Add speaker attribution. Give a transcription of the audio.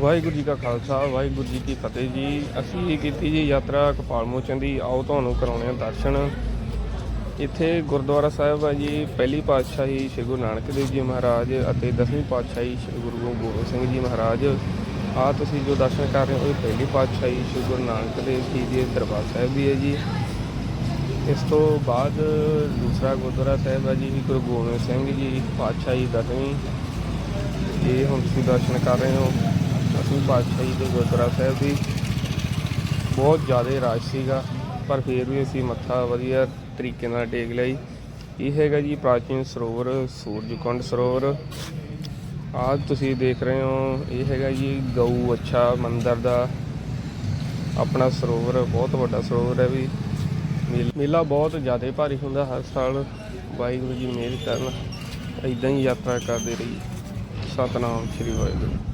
Speaker 1: ਵਾਹਿਗੁਰੂ ਜੀ ਕਾ ਖਾਲਸਾ, ਵਾਹਿਗੁਰੂ ਜੀ ਕੀ ਫਤਿਹ ਜੀ। ਅਸੀਂ ਕੀਤੀ ਜੀ ਯਾਤਰਾ ਕਪਾਲ ਮੋਚਨ ਦੀ, ਆਓ ਤੁਹਾਨੂੰ ਕਰਾਉਣੇ ਆ ਦਰਸ਼ਨ। ਇੱਥੇ ਗੁਰਦੁਆਰਾ ਸਾਹਿਬ ਆ ਜੀ, ਪਹਿਲੀ ਪਾਤਸ਼ਾਹੀ ਸ੍ਰੀ ਗੁਰੂ ਨਾਨਕ ਦੇਵ ਜੀ ਮਹਾਰਾਜ ਅਤੇ ਦਸਵੀਂ ਪਾਤਸ਼ਾਹੀ ਸ੍ਰੀ ਗੁਰੂ ਗੋਬਿੰਦ ਸਿੰਘ ਜੀ ਮਹਾਰਾਜ। ਆ ਤੁਸੀਂ ਜੋ ਦਰਸ਼ਨ ਕਰ ਰਹੇ ਹੋ, ਇਹ ਪਹਿਲੀ ਪਾਤਸ਼ਾਹੀ ਸ੍ਰੀ ਗੁਰੂ ਨਾਨਕ ਦੇਵ ਜੀ ਦੇ ਦਰਬਾਰ ਸਾਹਿਬ ਵੀ ਹੈ ਜੀ। ਇਸ ਤੋਂ ਬਾਅਦ ਦੂਸਰਾ ਗੁਰਦੁਆਰਾ ਸਾਹਿਬ ਆ ਜੀ, ਗੁਰੂ ਗੋਬਿੰਦ ਸਿੰਘ ਜੀ, ਪਾਤਸ਼ਾਹੀ ਦਸਵੀਂ। ਇਹ ਹੁਣ ਤੁਸੀਂ ਦਰਸ਼ਨ ਕਰ ਰਹੇ ਹੋ। ਅਸੀਂ ਜੀ ਦੇ ਗੁਰਦੁਆਰਾ ਸਾਹਿਬ ਦੀ ਬਹੁਤ ਜ਼ਿਆਦਾ ਰਸ਼ ਸੀਗਾ, ਪਰ ਫਿਰ ਵੀ ਅਸੀਂ ਮੱਥਾ ਵਧੀਆ ਤਰੀਕੇ ਨਾਲ ਟੇਕ ਲਿਆ ਜੀ ਇਹ ਹੈਗਾ ਜੀ ਪ੍ਰਾਚੀਨ ਸਰੋਵਰ, ਸੂਰਜਕੁੰਡ ਸਰੋਵਰ। ਆਹ ਤੁਸੀਂ ਦੇਖ ਰਹੇ ਹੋ, ਇਹ ਹੈਗਾ ਜੀ ਗਊ ਅੱਛਾ ਮੰਦਿਰ ਦਾ। ਆਪਣਾ ਸਰੋਵਰ, ਬਹੁਤ ਵੱਡਾ ਸਰੋਵਰ ਹੈ ਵੀ। ਮੇਲ- ਮੇਲਾ ਬਹੁਤ ਜ਼ਿਆਦਾ ਭਾਰੀ ਹੁੰਦਾ ਹਰ ਸਾਲ। ਵਾਹਿਗੁਰੂ ਜੀ ਮਿਹਰ ਕਰਨ। ਇਦਾਂ ਹੀ ਯਾਤਰਾ ਕਰਦੇ ਰਹੀ ਸਤਨਾਮ ਸ੍ਰੀ ਵਾਹਿਗੁਰੂ।